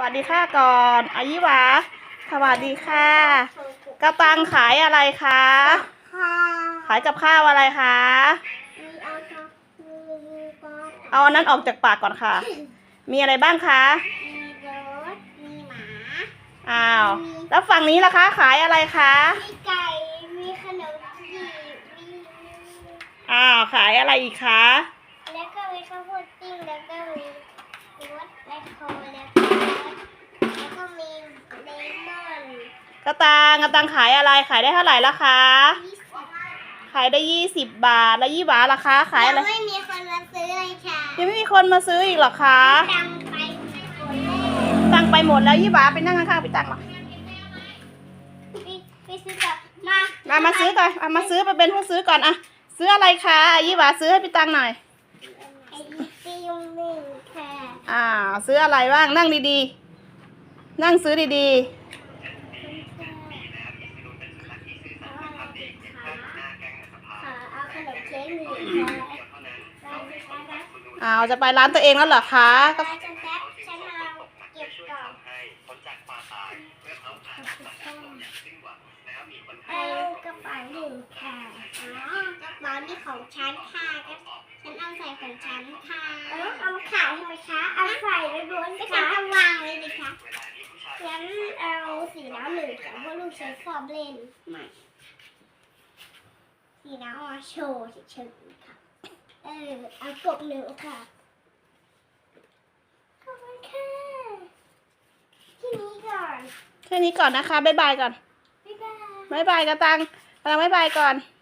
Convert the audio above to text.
วัสดีค่ะก่อนอายิวะสวัสดีค่ะ กระตังขายอะไรคะค่ะขายกับข้าวอะไรคะมีเอาทับมีบอสเอาอันนั้นออกจากปากก่อนค่ะ มีอะไรบ้างคะ มีรถ มีหมา อ้าว แล้วฝั่งนี้ล่ะคะ ขายอะไรคะ มีไก่ มีขนมจีบมีอ้าว ขายอะไรอีกคะ แล้วก็มีข้าวโพดปิ้งแล้วก็มีรถแมคโครแล้วก็แล้วก็มีเลมอน ก ระตังกระตังขายอะไรขายได้เท่าไหร่ละคะยี่สิบขายได้ยี่สิบบาทแล้วยี่หวาล่ะคะขายอะไรยังไม่มีคนมาซื้อเลยค่ะยังไม่มีคนมาซื้ออีกเหรอคะตังไปหมดแล้วตังไปหมดแล้วยี่หวาไปนั่งข้างๆพี่ตังมาไปไปซื้อกับมามามาซื้อก่อนเอามาซื้อไปเป็นผู้ซื้อก่อนอะซื้ออะไรคะยี่หวาซื้อให้พี่ตังหน่อยไอติมหนึ่งค่ะอ่าซื้ออะไรบ้างนั่งดีๆ นั่งซื้อดีเอาขนม เอ้าวจะไปร้านตัวเองแล้วเหรอคะก็เก็บกล่อากระเป๋าหนึ่งค่ะอ๋อกระเป๋านี่ของฉันค่ะก็ฉันเอาใส่ของฉันค่ะเออเอาขายทำไมคะเอาใส่แล้วล้วนก็ฉันเอาวางเลยดิคะงั้นเอาสีน้ำหนึ่งค่ะเพราะลูกฉันชอบเล่นใหม่ สีน้ำเอามาโชว์เฉยๆค่ะ เออเอากบหนึ่งค่ะ ขอบคุณค่ะที่นี้ก่อน แค่นี้ก่อนนะคะ บ๊ายบายก่อน บ๊ายบาย บ๊ายบายกระตังกระตังบ๊ายบายก่อนบ